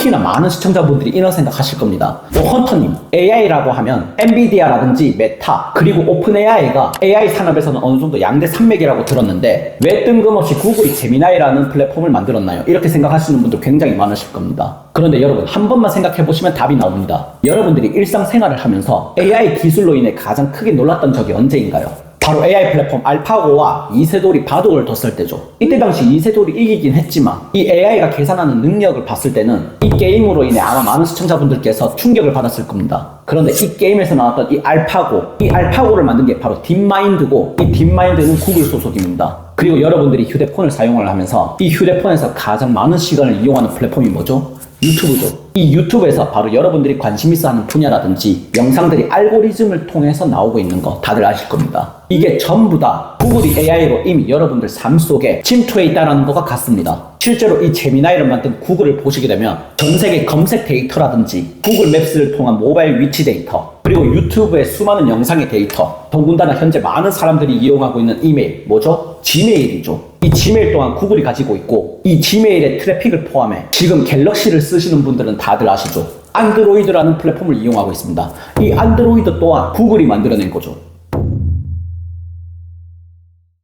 특히나 많은 시청자분들이 이런 생각 하실 겁니다. 뭐 헌터님, AI라고 하면 엔비디아라든지 메타, 그리고 오픈 AI가 AI 산업에서는 어느 정도 양대 산맥이라고 들었는데 왜 뜬금없이 구글이 제미나이라는 플랫폼을 만들었나요? 이렇게 생각하시는 분들 굉장히 많으실 겁니다. 그런데 여러분 한 번만 생각해 보시면 답이 나옵니다. 여러분들이 일상생활을 하면서 AI 기술로 인해 가장 크게 놀랐던 적이 언제인가요? 바로 AI 플랫폼 알파고와 이세돌이 바둑을 뒀을 때죠. 이때 당시 이세돌이 이기긴 했지만 이 AI가 계산하는 능력을 봤을 때는 이 게임으로 인해 아마 많은 시청자분들께서 충격을 받았을 겁니다. 그런데 이 게임에서 나왔던 이 알파고, 이 알파고를 만든 게 바로 딥마인드고 이 딥마인드는 구글 소속입니다. 그리고 여러분들이 휴대폰을 사용을 하면서 이 휴대폰에서 가장 많은 시간을 이용하는 플랫폼이 뭐죠? 유튜브죠. 이 유튜브에서 바로 여러분들이 관심 있어 하는 분야라든지 영상들이 알고리즘을 통해서 나오고 있는 거 다들 아실 겁니다. 이게 전부 다 구글이 AI로 이미 여러분들 삶 속에 침투해 있다는 것과 같습니다. 실제로 이 제미나이를 만든 구글을 보시게 되면 전 세계 검색 데이터라든지 구글 맵스를 통한 모바일 위치 데이터 그리고 유튜브의 수많은 영상의 데이터 더군다나 현재 많은 사람들이 이용하고 있는 이메일 뭐죠? 지메일이죠. 이 지메일 또한 구글이 가지고 있고 이 지메일의 트래픽을 포함해 지금 갤럭시를 쓰시는 분들은 다들 아시죠? 안드로이드라는 플랫폼을 이용하고 있습니다. 이 안드로이드 또한 구글이 만들어낸 거죠.